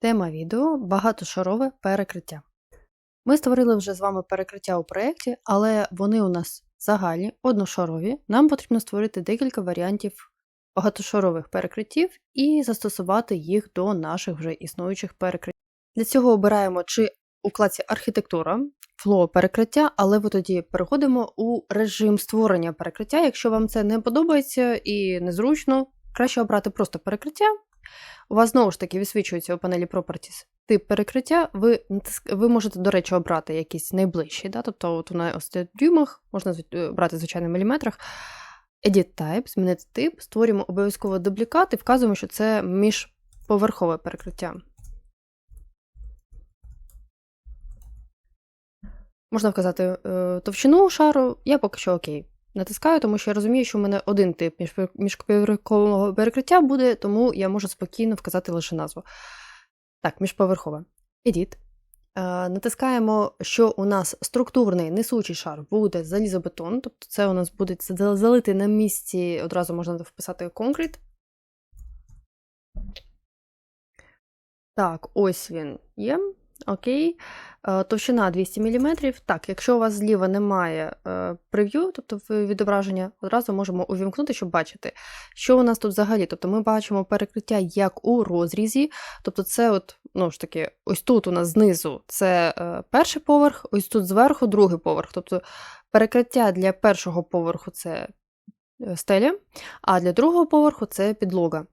Тема відео багатошарове перекриття. Ми створили вже з вами перекриття у проєкті, але вони у нас загальні, одношарові. Нам потрібно створити декілька варіантів багатошарових перекриттів і застосувати їх до наших вже існуючих перекриттів. Для цього обираємо чи у вкладці архітектура, флоу перекриття, але ви тоді переходимо у режим створення перекриття. Якщо вам це не подобається і незручно, краще обрати просто перекриття. У вас знову ж таки висвічується у панелі Properties тип перекриття. Ви ви можете, до речі, обрати якийсь найближчий. Да? Тобто, от у нас дюймах, можна е, брати, звичайно, в міліметрах. Edit type, змінити тип, створюємо обов'язково дублікат і вказуємо, що це міжповерхове перекриття. Можна вказати е, товщину шару, я поки що окей. Натискаю, тому що я розумію, що в мене один тип міжповерхового перекриття буде, тому я можу спокійно вказати лише назву. Так, міжповерхове. Edit. Е, натискаємо, що у нас структурний несучий шар буде залізобетон, тобто це у нас буде залити на місці, одразу можна вписати конкрет. Так, ось він є. Окей. Е, Товщина 200 мм. Так, якщо у вас зліва немає е, прев'ю, тобто відображення, одразу можемо увімкнути, щоб бачити, що у нас тут взагалі. Тобто ми бачимо перекриття як у розрізі. Тобто, це, от, ну ж таки, ось тут у нас знизу це е, перший поверх, ось тут зверху другий поверх. Тобто перекриття для першого поверху це стеля, а для другого поверху це підлога.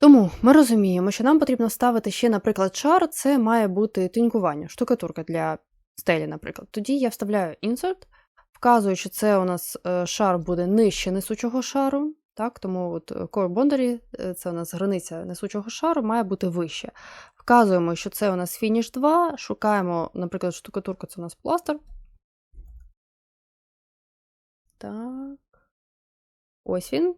Тому ми розуміємо, що нам потрібно ставити ще, наприклад, шар, це має бути тинькування, штукатурка для стелі, наприклад. Тоді я вставляю insert, вказую, що це у нас е, шар буде нижче несучого шару. Так, тому от е, core boundary, е, це у нас границя несучого шару, має бути вище. Вказуємо, що це у нас finish 2, шукаємо, наприклад, штукатурка це у нас пластир. Так. Ось він.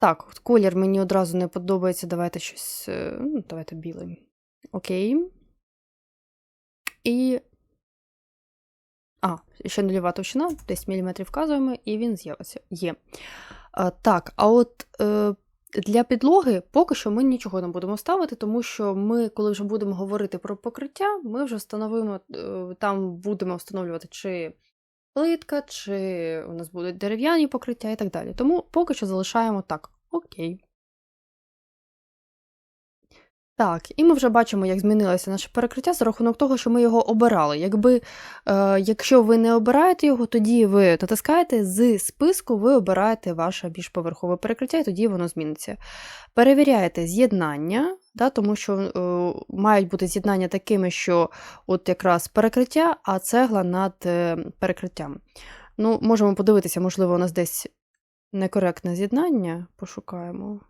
Так, колір мені одразу не подобається. Давайте щось. е, Ну, давайте білий. Окей. І. А, ще нульова товщина, 10 мм вказуємо, і він з'явиться. Є. А, так, а от е, для підлоги поки що ми нічого не будемо ставити, тому що ми, коли вже будемо говорити про покриття, ми вже встановимо, е, там будемо встановлювати, чи плитка, чи у нас будуть дерев'яні покриття і так далі. Тому поки що залишаємо так. Окей. Так, і ми вже бачимо, як змінилося наше перекриття за рахунок того, що ми його обирали. Якби, е, якщо ви не обираєте його, тоді ви натискаєте з списку, ви обираєте ваше більшповерхове перекриття, і тоді воно зміниться. Перевіряєте з'єднання, да, тому що е, мають бути з'єднання такими, що от якраз перекриття, а цегла над е, перекриттям. Ну, можемо подивитися, можливо, у нас десь некоректне з'єднання. Пошукаємо.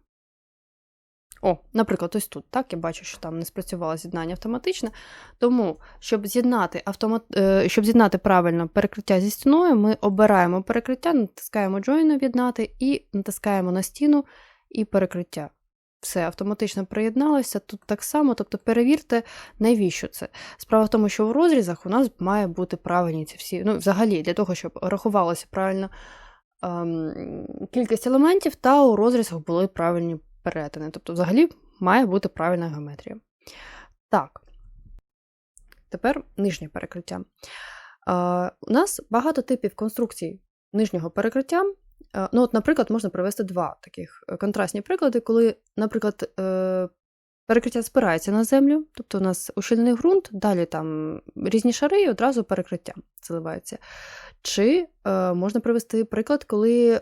О, наприклад, ось тут, так, я бачу, що там не спрацювало з'єднання автоматичне. Тому, щоб з'єднати автомат... е, щоб з'єднати правильно перекриття зі стіною, ми обираємо перекриття, натискаємо Join об'єднати і натискаємо на стіну і перекриття. Все автоматично приєдналося. Тут так само, тобто перевірте, навіщо це. Справа в тому, що в розрізах у нас має бути правильні ці всі. Ну, взагалі, для того, щоб рахувалося правильно ем, кількість елементів, та у розрізах були правильні перетини. Тобто, взагалі, має бути правильна геометрія. Так. Тепер нижнє перекриття. Е, у нас багато типів конструкцій нижнього перекриття. Е, ну, от, наприклад, можна привести два таких е, контрастні приклади, коли, наприклад, е, перекриття спирається на землю, тобто у нас ущільнений ґрунт, далі там різні шари і одразу перекриття заливається. Чи е, можна привести приклад, коли е,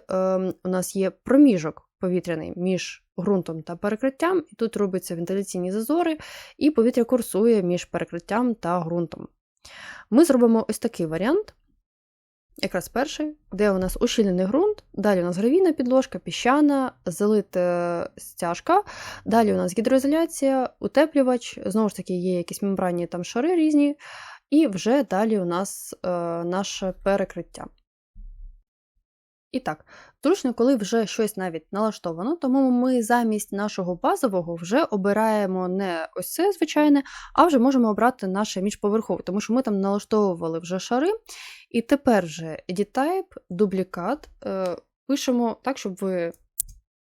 у нас є проміжок повітряний між ґрунтом та перекриттям, і тут робляться вентиляційні зазори, і повітря курсує між перекриттям та ґрунтом. Ми зробимо ось такий варіант. Якраз перший, де у нас ущільнений ґрунт, далі у нас гравійна підложка, піщана, залита стяжка, далі у нас гідроізоляція, утеплювач, знову ж таки, є якісь мембранні там шари різні, і вже далі у нас е, наше перекриття. І так, зручно, коли вже щось навіть налаштовано, тому ми замість нашого базового вже обираємо не ось це звичайне, а вже можемо обрати наше міжповерхове, тому що ми там налаштовували вже шари. І тепер вже Edit Type, дублікат. Е, пишемо так, щоб ви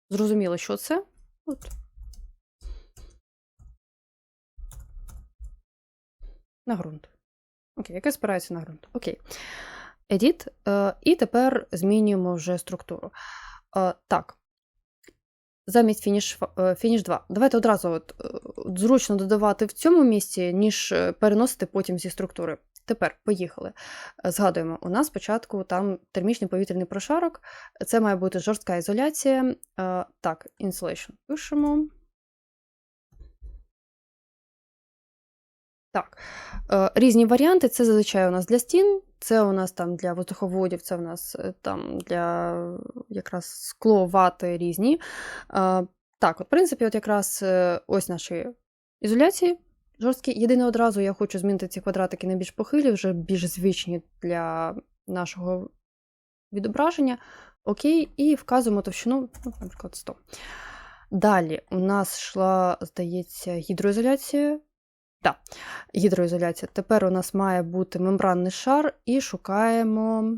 зрозуміли, що це. От. на ґрунт. Окей, яке спирається на ґрунт. Окей. Edit. Е, і тепер змінюємо вже структуру. Е, так. Замість фініш, е, фініш 2. Давайте одразу от, зручно додавати в цьому місці, ніж переносити потім зі структури. Тепер поїхали. Згадуємо, у нас спочатку там термічний повітряний прошарок. Це має бути жорстка ізоляція. Так, insulation пишемо. Так. Е, Різні варіанти. Це зазвичай у нас для стін, це у нас там для воздуховодів, це у нас е, там для якраз скло, вати різні. Е, Так, от, в принципі, от якраз е, ось наші ізоляції жорсткі. Єдине одразу я хочу змінити ці квадратики на більш похилі, вже більш звичні для нашого відображення. Окей, і вказуємо товщину, ну, наприклад, 100. Далі у нас йшла, здається, гідроізоляція. Так, гідроізоляція. Тепер у нас має бути мембранний шар і шукаємо.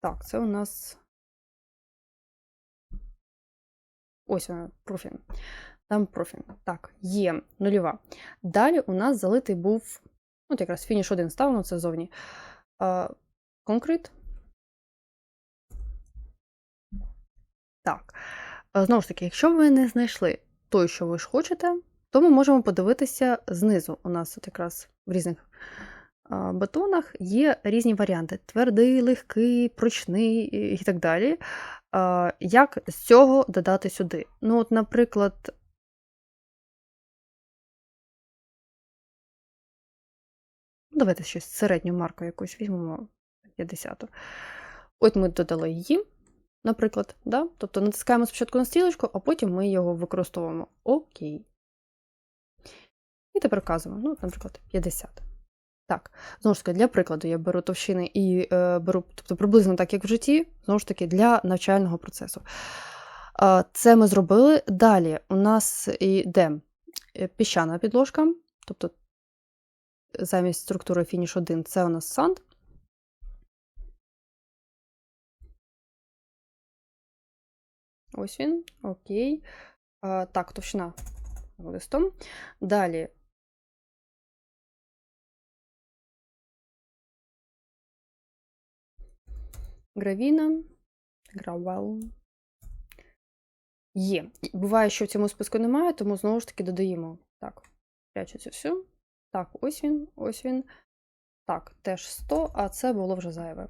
Так, це у нас. Ось вона, профін. Там профін. Так, є нульова. Далі у нас залитий був. От якраз фініш 1 ставимо це зовні. Конкрет. Так. Знову ж таки, якщо ви не знайшли той, що ви ж хочете, то ми можемо подивитися знизу. У нас от якраз в різних бетонах є різні варіанти: твердий, легкий, прочний і так далі. Як з цього додати сюди? Ну, от, наприклад. Давайте щось середню марку якусь візьмемо 50. От ми додали її, наприклад. Да? Тобто натискаємо спочатку на стрілочку, а потім ми його використовуємо. Окей. І тепер вказуємо, ну, наприклад, 50. Так, знову ж таки, для прикладу я беру товщини і е, беру тобто, приблизно так, як в житті, знову ж таки, для навчального процесу. Е, це ми зробили. Далі у нас йде піщана підложка, тобто замість структури фініш 1 це у нас санд. Ось він, окей. А, так, товщина 100. Далі. Гравіна. Гравел. Є. Буває, що в цьому списку немає, тому знову ж таки додаємо. Так, прячеться всю. Так, ось він, ось він. Так, теж 100, а це було вже зайве.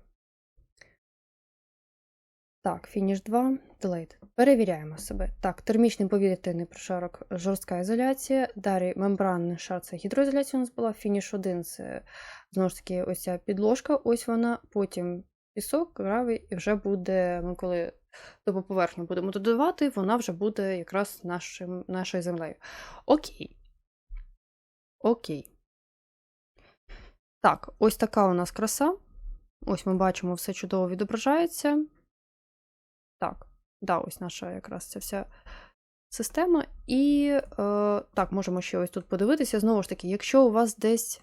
Так, фініш 2, делейт. Перевіряємо себе. Так, термічний повітряний прошарок, жорстка ізоляція. Далі мембранний шар це гідроізоляція у нас була. Фініш 1 це знову ж таки ось ця підложка, ось вона. Потім пісок, гравий, і вже буде, ми коли до поверхню будемо додавати, вона вже буде якраз нашим, нашою землею. Окей. Окей. Так, ось така у нас краса. Ось ми бачимо, все чудово відображається. Так, да, ось наша якраз ця вся система. І е, так, можемо ще ось тут подивитися. Знову ж таки, якщо у вас десь,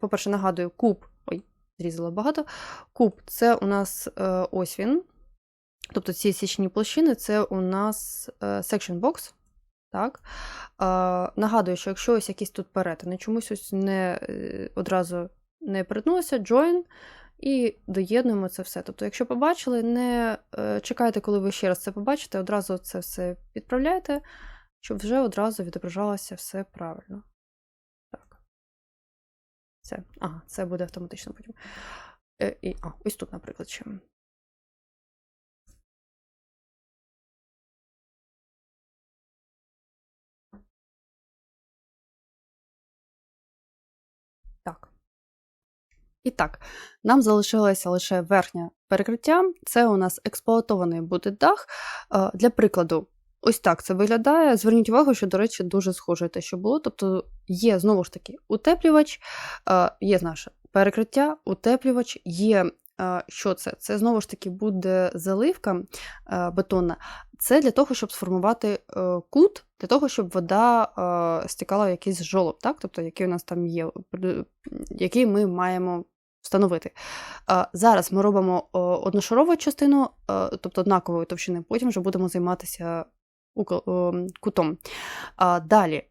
по-перше, нагадую, куб, ой, зрізала багато. Куб це у нас е, ось він. Тобто ці січні площини це у нас е, section box. Так. Е, нагадую, що якщо ось якісь тут перетини, чомусь ось не е, одразу не перетнулося, join. І доєднуємо це все. Тобто, якщо побачили, не е, чекайте, коли ви ще раз це побачите, одразу це все відправляйте, щоб вже одразу відображалося все правильно. Так. Це. Ага, це буде автоматично потім. Е, і, а, ось тут, наприклад, ще. І так, нам залишилося лише верхнє перекриття. Це у нас експлуатований буде дах. Е, Для прикладу, ось так це виглядає. Зверніть увагу, що, до речі, дуже схоже те, що було. Тобто є знову ж таки утеплювач, е, є наше перекриття, утеплювач, є. е, Що це? Це знову ж таки буде заливка бетонна. Це для того, щоб сформувати кут, для того, щоб вода стікала в якийсь жолоб, так? тобто який у нас там є, який ми маємо встановити. Е, Зараз ми робимо е, одношарову частину, е, тобто однакової товщини, потім вже будемо займатися кутом. Далі.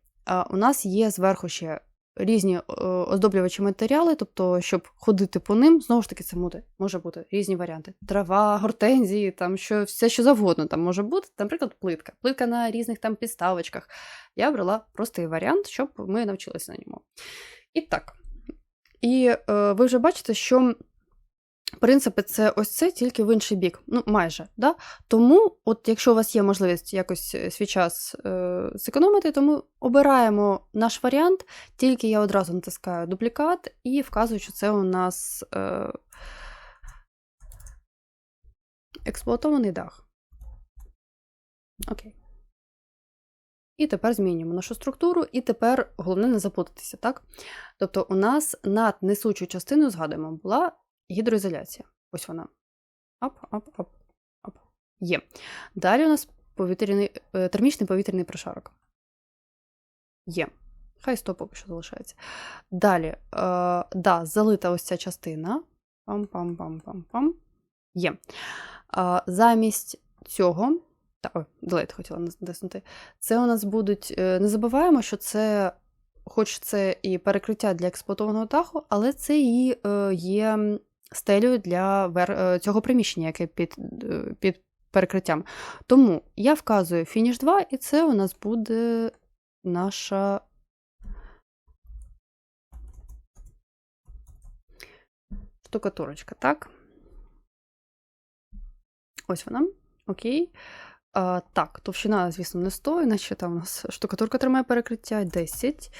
у нас є зверху ще різні оздоблювачі матеріали, тобто, щоб ходити по ним, знову ж таки, це може, може бути різні варіанти. Трава, гортензії, там що, все що завгодно там може бути. Наприклад, плитка. Плитка на різних там підставочках. Я брала простий варіант, щоб ми навчилися на ньому. І так. І е, ви вже бачите, що принципи це ось це тільки в інший бік. Ну, майже. Да? Тому, от якщо у вас є можливість якось е, свій час е, зекономити, то ми обираємо наш варіант, тільки я одразу натискаю дуплікат і вказую, що це у нас е, експлуатований дах. Окей. І тепер змінюємо нашу структуру, і тепер головне не заплутатися, так? Тобто, у нас над несучою частиною, згадуємо, була гідроізоляція. Ось вона. Ап, ап. Є. Далі у нас повітряний, е, термічний повітряний прошарок. Є. Хай 100 поки що залишається. Далі, е, да, залита ось ця частина. Пам-пам-пам-пам-пам. Є. Е, замість цього. Та, ой, делейт хотіла натиснути. Це у нас будуть. Е, не забуваємо, що це, хоч це і перекриття для експлуатованого даху, але це і е, є стелю для. Е, цього приміщення, яке під, під перекриттям. Тому я вказую фініш 2, і це у нас буде наша. Штукатурочка, так? Ось вона. Окей. А, Так, товщина, звісно, не 100, іначе там у нас штукатурка тримає перекриття 10.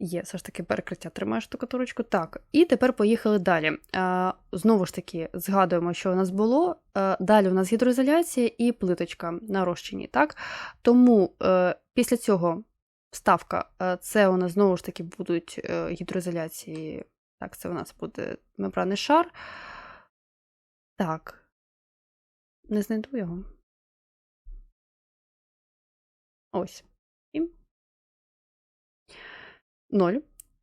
Є, все ж таки, перекриття тримає штукатурочку. Так, і тепер поїхали далі. А, Знову ж таки, згадуємо, що у нас було. А, далі у нас гідроізоляція і плиточка на розчині. так? Тому а, е, після цього вставка а, це у нас знову ж таки будуть а, е, гідроізоляції. Так, це у нас буде мембранний шар. Так. Не знайду його. Ось. І 0.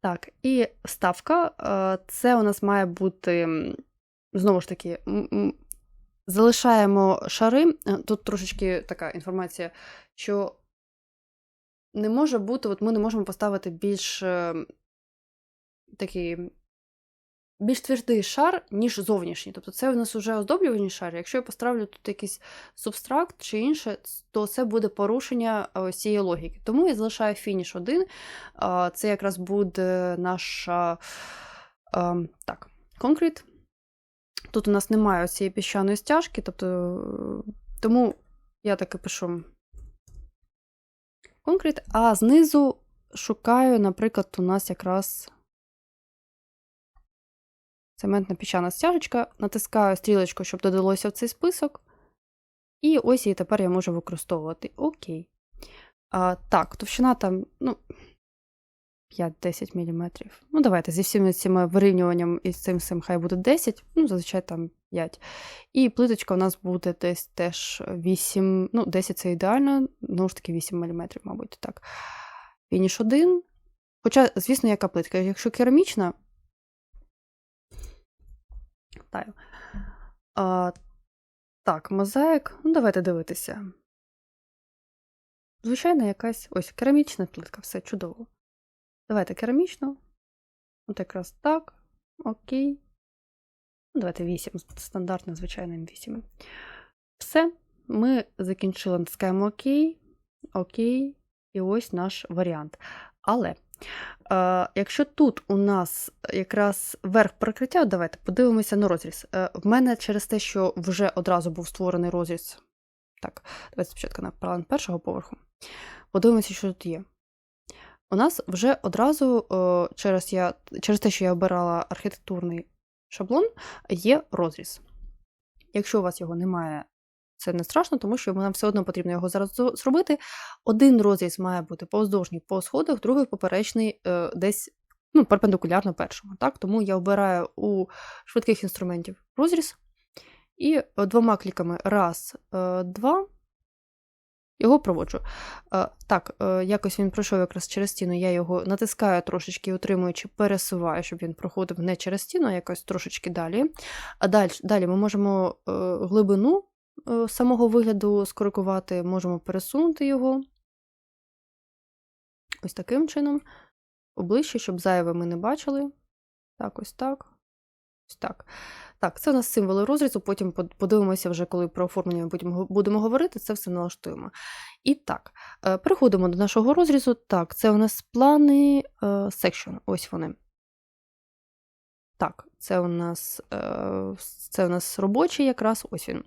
Так, і ставка е, це у нас має бути, знову ж таки, залишаємо шари. Е, тут трошечки така інформація, що не може бути, от ми не можемо поставити більш е, такий більш твердий шар, ніж зовнішній. Тобто це у нас вже оздоблювальний шар. Якщо я поставлю тут якийсь субстракт чи інше, то це буде порушення цієї логіки. Тому я залишаю фініш один. Це якраз буде наша так, конкрет. Тут у нас немає цієї піщаної стяжки, тобто, тому я таки пишу конкрет, а знизу шукаю, наприклад, у нас якраз цементна піщана стяжечка, натискаю стрілочку, щоб додалося в цей список. І ось її тепер я можу використовувати. Окей. А, Так, товщина там, ну, 5-10 мм. Ну, давайте зі всіми цими вирівнюванням і з цим всім хай буде 10, ну, зазвичай там 5. І плиточка у нас буде десь теж 8, ну, 10 це ідеально, знову ж таки 8 мм, мабуть, так. Фініш 1. Хоча, звісно, яка плитка? Якщо керамічна, пам'ятаю. А, Так, мозаїк. Ну, давайте дивитися. Звичайно, якась ось керамічна плитка, все чудово. Давайте керамічну. От якраз так. Окей. Ну, Давайте 8. Стандартно, звичайним 8. Все. Ми закінчили, натискаємо ОК. Окей. І ось наш варіант. Але Якщо тут у нас якраз верх прикриття, давайте подивимося на розріз. Е, В мене через те, що вже одразу був створений розріз. Так, давайте спочатку на план першого поверху. Подивимося, що тут є. У нас вже одразу е, через я, через те, що я обирала архітектурний шаблон, є розріз. Якщо у вас його немає це не страшно, тому що нам все одно потрібно його зараз зробити. Один розріз має бути повздовжній по сходах, другий поперечний е, десь ну, перпендикулярно першому. Так? Тому я обираю у швидких інструментів розріз. І двома кліками раз, е, два. Його проводжу. Е, так, якось він пройшов якраз через стіну, я його натискаю трошечки, утримуючи, пересуваю, щоб він проходив не через стіну, а якось трошечки далі. А далі, далі ми можемо глибину Е, самого вигляду скорикувати, можемо пересунути його. Ось таким чином. Поближче, щоб зайве ми не бачили. Так, ось так. Ось так. Так, це у нас символи розрізу. Потім подивимося вже, коли про оформлення будемо, говорити, це все налаштуємо. І так, е, переходимо до нашого розрізу. Так, це у нас плани е, section. Ось вони. Так, це у нас, е, це у нас робочий якраз, ось він.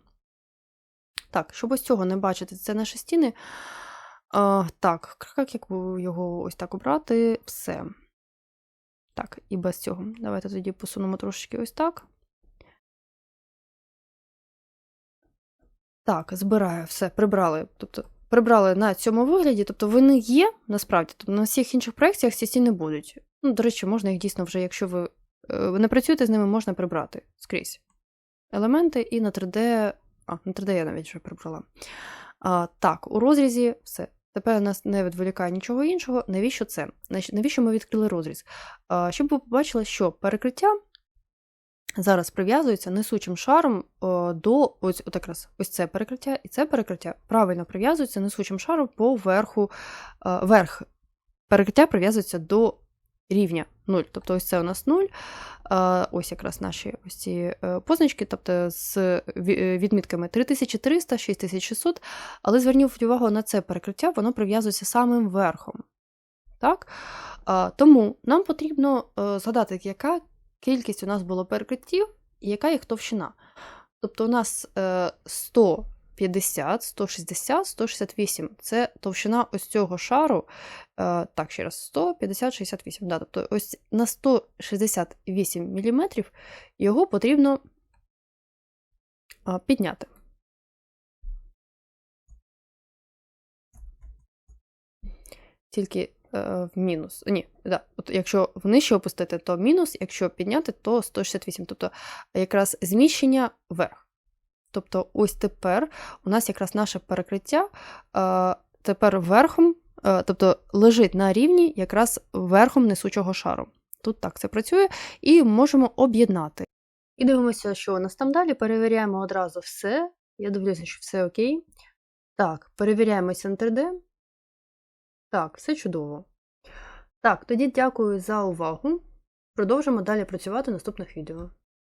Так, щоб ось цього не бачити, це наші стіни. А, так, як його ось так обрати? Все. Так, і без цього. Давайте тоді посунемо трошечки ось так. Так, збираю, все, прибрали. Тобто, прибрали на цьому вигляді, тобто вони є насправді. Тобто на всіх інших проєктах ці стіни будуть. Ну, до речі, можна їх дійсно вже, якщо ви е, не працюєте з ними, можна прибрати скрізь. Елементи і на 3D. А, на 3D я навіть вже прибрала. А, так, у розрізі все. Тепер нас не відволікає нічого іншого. Навіщо це? Навіщо ми відкрили розріз? А, щоб ви побачили, що перекриття зараз прив'язується несучим шаром до ось от якраз ось це перекриття, і це перекриття правильно прив'язується несучим шаром по верху. Верх перекриття прив'язується до рівня 0. Тобто, ось це у нас 0. Ось якраз наші ось ці е, позначки, тобто з е, е, відмітками 3300, 6600. Але звернів увагу на це перекриття, воно прив'язується самим верхом. Так? Тому нам потрібно згадати, яка кількість у нас було перекриттів і яка їх товщина. Тобто, у нас 100 50, 160, 168. Це товщина ось цього шару. Е, так, ще раз, 150, 68. Да, Тобто ось на 168 мм його потрібно підняти. Тільки е, в мінус. Ні, да. От Якщо внижче опустити, то мінус, якщо підняти, то 168. Тобто якраз зміщення вверх. Тобто, ось тепер у нас якраз наше перекриття е, тепер верхом, е, тобто лежить на рівні якраз верхом несучого шару. Тут так це працює, і можемо об'єднати. І дивимося, що у нас там далі. Перевіряємо одразу все. Я дивлюся, що все окей. Так, перевіряємося на 3D. Так, все чудово. Так, тоді дякую за увагу. Продовжимо далі працювати в наступних відео.